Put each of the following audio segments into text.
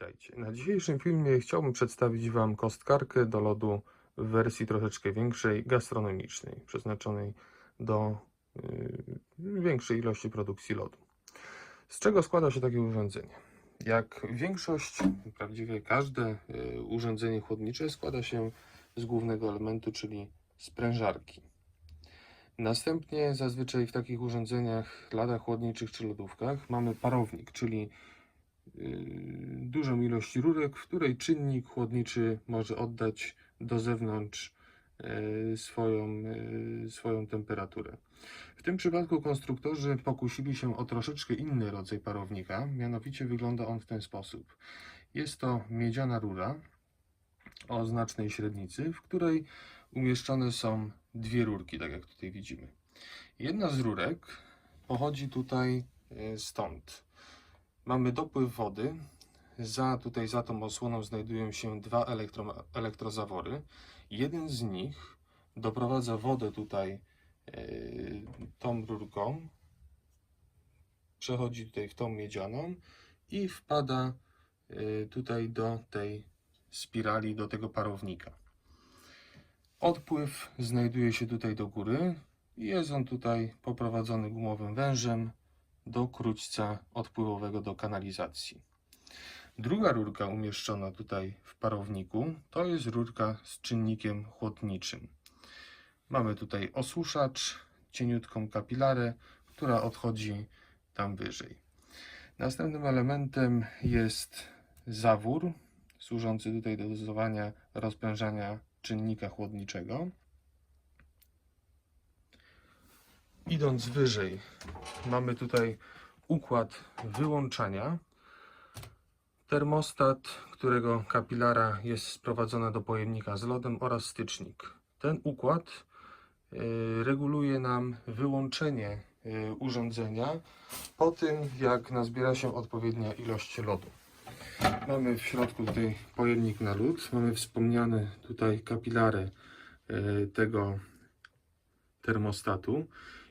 Witajcie. Na dzisiejszym filmie chciałbym przedstawić Wam kostkarkę do lodu w wersji troszeczkę większej, gastronomicznej, przeznaczonej do y, większej ilości produkcji lodu. Z czego składa się takie urządzenie? Jak większość, prawie każde y, urządzenie chłodnicze składa się z głównego elementu, czyli sprężarki. Następnie zazwyczaj w takich urządzeniach, ladach chłodniczych czy lodówkach mamy parownik, czyli yy, dużą ilość rurek, w której czynnik chłodniczy może oddać do zewnątrz yy, swoją, yy, swoją temperaturę. W tym przypadku konstruktorzy pokusili się o troszeczkę inny rodzaj parownika, mianowicie wygląda on w ten sposób. Jest to miedziana rura o znacznej średnicy, w której umieszczone są dwie rurki, tak jak tutaj widzimy. Jedna z rurek pochodzi tutaj stąd. Mamy dopływ wody. Za tutaj za tą osłoną znajdują się dwa elektro, elektrozawory. Jeden z nich doprowadza wodę tutaj e, tą rurką, przechodzi tutaj w tą miedzianą i wpada e, tutaj do tej spirali, do tego parownika. Odpływ znajduje się tutaj do góry jest on tutaj poprowadzony gumowym wężem do króćca odpływowego do kanalizacji. Druga rurka umieszczona tutaj w parowniku to jest rurka z czynnikiem chłodniczym. Mamy tutaj osuszacz, cieniutką kapilarę, która odchodzi tam wyżej. Następnym elementem jest zawór, służący tutaj do dozowania rozprężania czynnika chłodniczego. Idąc wyżej, mamy tutaj układ wyłączania. Termostat, którego kapilara jest sprowadzona do pojemnika z lodem oraz stycznik. Ten układ y, reguluje nam wyłączenie y, urządzenia po tym, jak nazbiera się odpowiednia ilość lodu. Mamy w środku tutaj pojemnik na lód. Mamy wspomniane tutaj kapilary e, tego termostatu.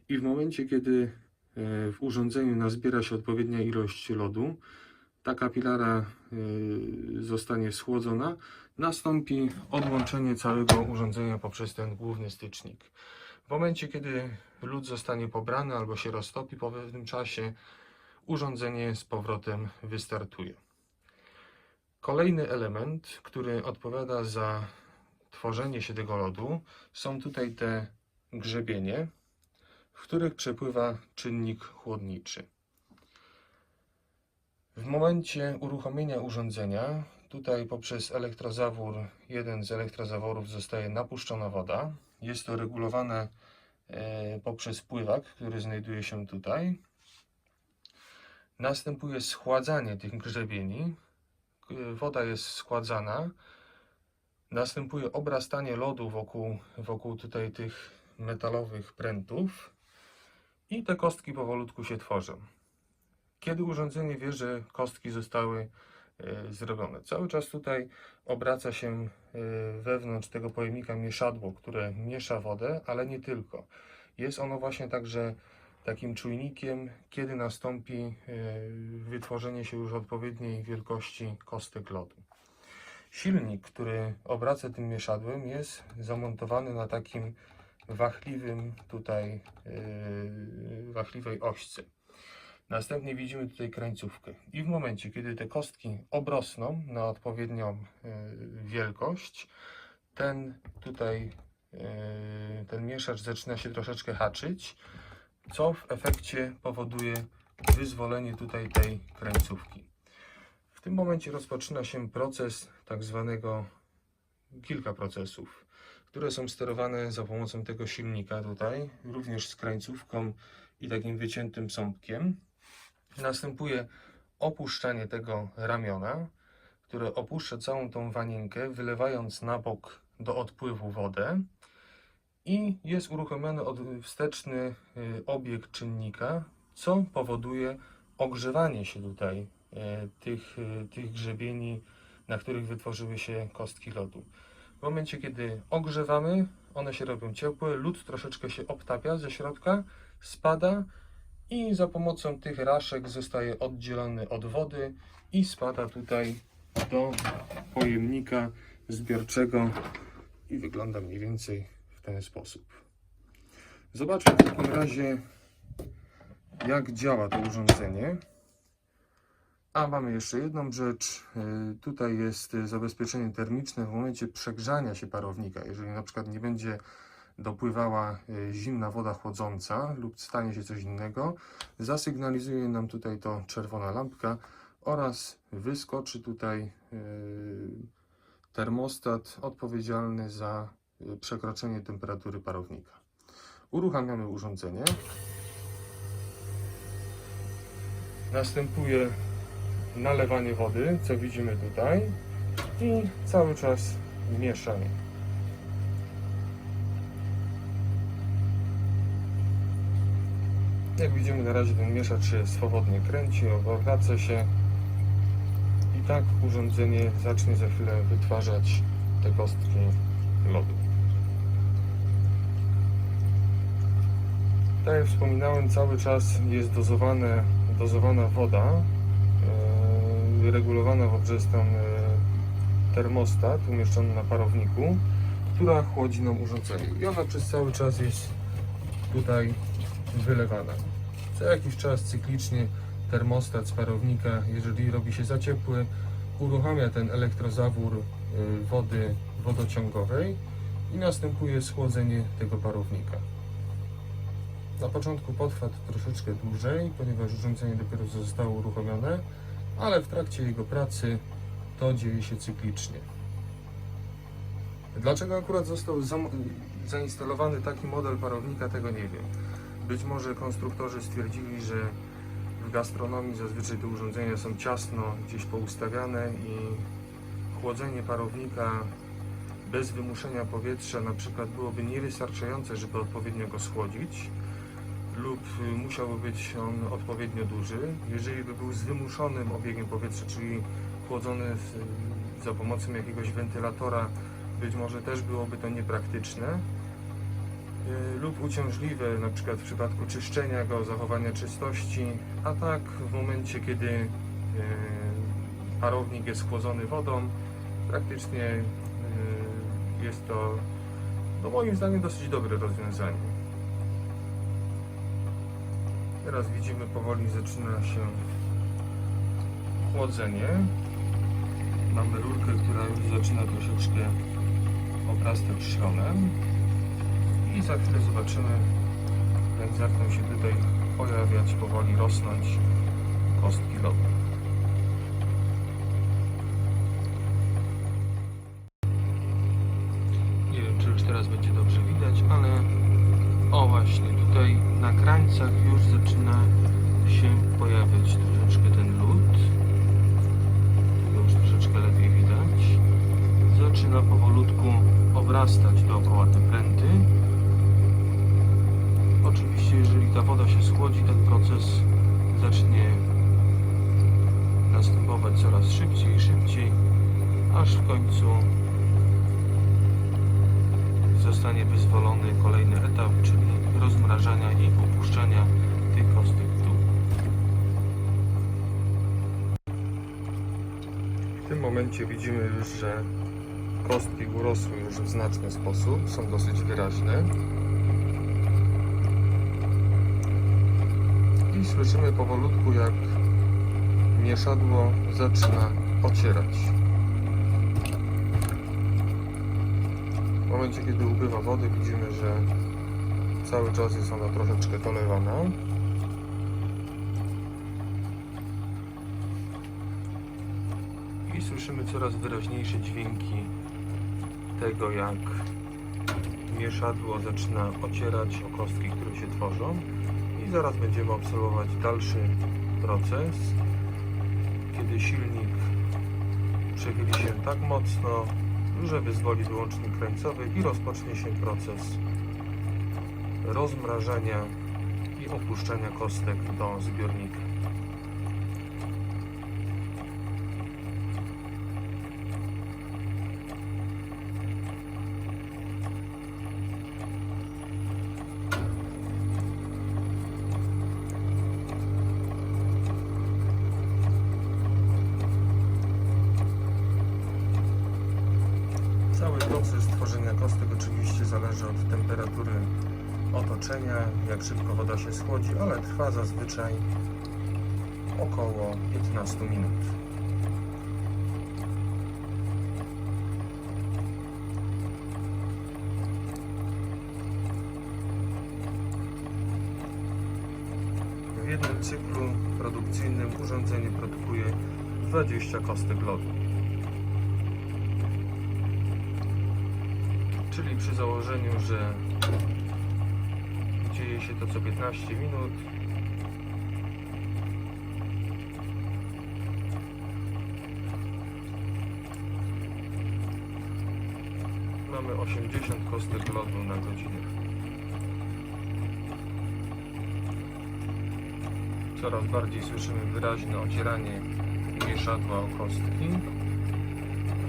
I w momencie, kiedy e, w urządzeniu nazbiera się odpowiednia ilość lodu, ta kapilara e, zostanie schłodzona, nastąpi odłączenie całego urządzenia poprzez ten główny stycznik. W momencie, kiedy lód zostanie pobrany albo się roztopi po pewnym czasie, urządzenie z powrotem wystartuje. Kolejny element, który odpowiada za tworzenie się tego lodu, są tutaj te grzebienie, w których przepływa czynnik chłodniczy. W momencie uruchomienia urządzenia, tutaj poprzez elektrozawór, jeden z elektrozaworów zostaje napuszczona woda. Jest to regulowane e, poprzez pływak, który znajduje się tutaj. Następuje schładzanie tych grzebieni, woda jest składzana, następuje obrastanie lodu wokół, wokół tutaj tych metalowych prętów i te kostki powolutku się tworzą. Kiedy urządzenie wie, że kostki zostały e, zrobione. Cały czas tutaj obraca się e, wewnątrz tego pojemnika mieszadło, które miesza wodę, ale nie tylko. Jest ono właśnie także takim czujnikiem, kiedy nastąpi e, wytworzenie się już odpowiedniej wielkości kostek lodu. Silnik, który obraca tym mieszadłem, jest zamontowany na takim wachliwym tutaj yy, wachliwej ośce. Następnie widzimy tutaj krańcówkę. I w momencie, kiedy te kostki obrosną na odpowiednią yy, wielkość, ten tutaj yy, ten mieszacz zaczyna się troszeczkę haczyć co w efekcie powoduje wyzwolenie tutaj tej krańcówki. W tym momencie rozpoczyna się proces tak zwanego, kilka procesów, które są sterowane za pomocą tego silnika tutaj, również z krańcówką i takim wyciętym sąpkiem. Następuje opuszczanie tego ramiona, które opuszcza całą tą wanienkę, wylewając na bok do odpływu wodę i jest uruchomiony wsteczny y, obieg czynnika, co powoduje ogrzewanie się tutaj y, tych, y, tych grzebieni, na których wytworzyły się kostki lodu. W momencie, kiedy ogrzewamy, one się robią ciepłe, lód troszeczkę się obtapia ze środka, spada i za pomocą tych raszek zostaje oddzielony od wody i spada tutaj do pojemnika zbiorczego i wygląda mniej więcej w ten sposób. Zobaczmy w takim razie, jak działa to urządzenie. A mamy jeszcze jedną rzecz. Y, Tutaj jest y, zabezpieczenie termiczne w momencie przegrzania się parownika. Jeżeli na przykład nie będzie dopływała y, zimna woda chłodząca lub stanie się coś innego, zasygnalizuje nam tutaj to czerwona lampka oraz wyskoczy tutaj termostat odpowiedzialny za przekroczenie temperatury parownika. Uruchamiamy urządzenie. Następuje nalewanie wody, co widzimy tutaj, i cały czas mieszanie. Jak widzimy na razie ten mieszacz się swobodnie kręci, obraca się i tak urządzenie zacznie za chwilę wytwarzać te kostki lodu. Tak jak wspominałem, cały czas jest dozowane, dozowana woda, regulowana poprzez ten termostat umieszczony na parowniku, która chłodzi nam urządzenie. I ona przez cały czas jest tutaj wylewana. Co jakiś czas cyklicznie termostat z parownika, jeżeli robi się za ciepły, uruchamia ten elektrozawór y, wody wodociągowej i następuje schłodzenie tego parownika. Na początku potrwa to troszeczkę dłużej, ponieważ urządzenie dopiero zostało uruchomione, ale w trakcie jego pracy to dzieje się cyklicznie. Dlaczego akurat został zainstalowany taki model parownika, tego nie wiem. Być może konstruktorzy stwierdzili, że w gastronomii zazwyczaj te urządzenia są ciasno gdzieś poustawiane i chłodzenie parownika bez wymuszenia powietrza na przykład byłoby niewystarczające, żeby odpowiednio go schłodzić lub y, musiałby być on odpowiednio duży. Jeżeli by był z wymuszonym obiegiem powietrza, czyli chłodzony za pomocą jakiegoś wentylatora, być może też byłoby to niepraktyczne y, lub uciążliwe, na przykład w przypadku czyszczenia go, zachowania czystości, a tak w momencie, kiedy y, parownik jest chłodzony wodą, praktycznie jest to, no moim zdaniem, dosyć dobre rozwiązanie. Teraz widzimy, powoli zaczyna się chłodzenie. Mamy rurkę, która już zaczyna troszeczkę obrastać śronem. I za chwilę zobaczymy, jak zaczną się tutaj pojawiać, powoli rosnąć kostki lodu. Nie wiem, czy już teraz będzie dobrze właśnie, tutaj na krańcach już zaczyna się pojawiać troszeczkę ten lód. Już troszeczkę lepiej widać. Zaczyna powolutku obrastać dookoła te pręty. Oczywiście, jeżeli ta woda się schłodzi, ten proces zacznie następować coraz szybciej i szybciej, aż w końcu zostanie wyzwolony kolejny etap, czyli rozmrażania i opuszczania tych w dół. W tym momencie widzimy już, że kostki urosły już w znaczny sposób, są dosyć wyraźne. I słyszymy powolutku, jak mieszadło zaczyna ocierać. Momencie, kiedy ubywa wody, widzimy, że cały czas jest ona troszeczkę dolewana. I słyszymy coraz wyraźniejsze dźwięki tego, jak mieszadło zaczyna ocierać o kostki, które się tworzą. I zaraz będziemy obserwować dalszy proces, kiedy silnik przechyli się tak mocno, że wyzwoli wyłącznik krańcowy i rozpocznie się proces rozmrażania i opuszczania kostek do zbiornika. Proces tworzenia kostek oczywiście zależy od temperatury otoczenia, jak szybko woda się schłodzi, ale trwa zazwyczaj około 15 minut. W jednym cyklu produkcyjnym urządzenie produkuje 20 kostek lodu. Czyli przy założeniu, że dzieje się to co 15 minut, mamy 80 kostek lodu na godzinę. Coraz bardziej słyszymy wyraźne ocieranie mieszadła o kostki.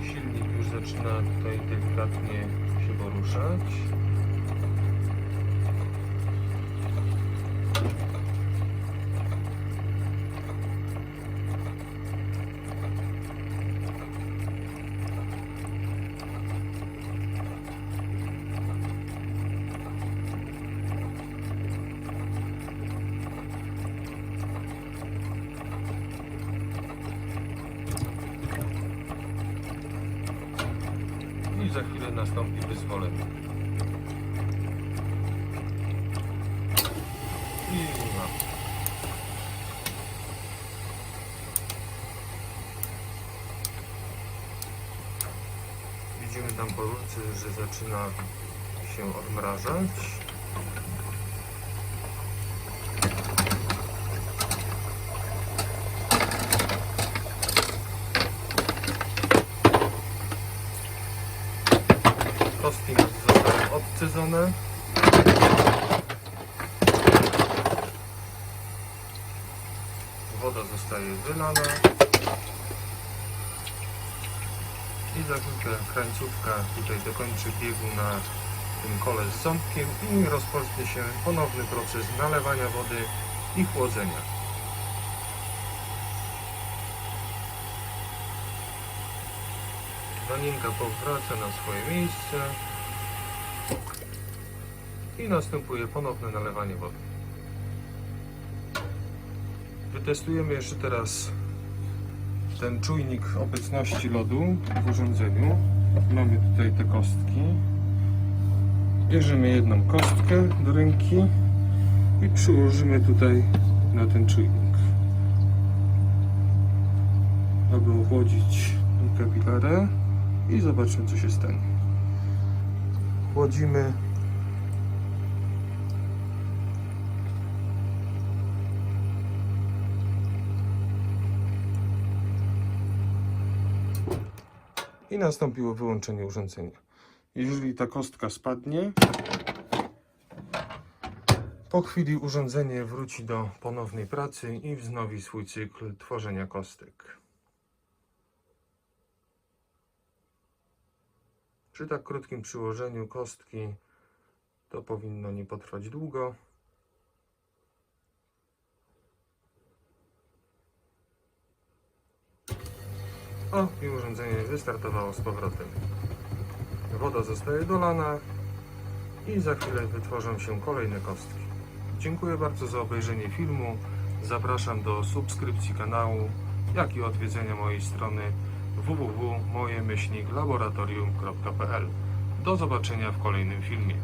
Silnik już zaczyna tutaj delikatnie poruszać. Za chwilę nastąpi wyzwolenie. I. Widzimy tam po że zaczyna się odmrażać. Kostki zostały odcydzone. Woda zostaje wylana. I za chwilkę krańcówka tutaj dokończy biegu na tym kole z ząbkiem i rozpocznie się ponowny proces nalewania wody i chłodzenia. Waninka powraca na swoje miejsce i następuje ponowne nalewanie wody. Wytestujemy jeszcze teraz ten czujnik obecności lodu w urządzeniu. Mamy tutaj te kostki. Bierzemy jedną kostkę do ręki i przyłożymy tutaj na ten czujnik, aby ochłodzić kapilarę i zobaczmy co się stanie. Chłodzimy i nastąpiło wyłączenie urządzenia. Jeżeli ta kostka spadnie, po chwili urządzenie wróci do ponownej pracy i wznowi swój cykl tworzenia kostek. Przy tak krótkim przyłożeniu kostki to powinno nie potrwać długo. O, i urządzenie wystartowało z powrotem. Woda zostaje dolana i za chwilę wytworzą się kolejne kostki. Dziękuję bardzo za obejrzenie filmu. Zapraszam do subskrypcji kanału, jak i odwiedzenia mojej strony www.mojemyślniklaboratorium.pl. Do zobaczenia w kolejnym filmie.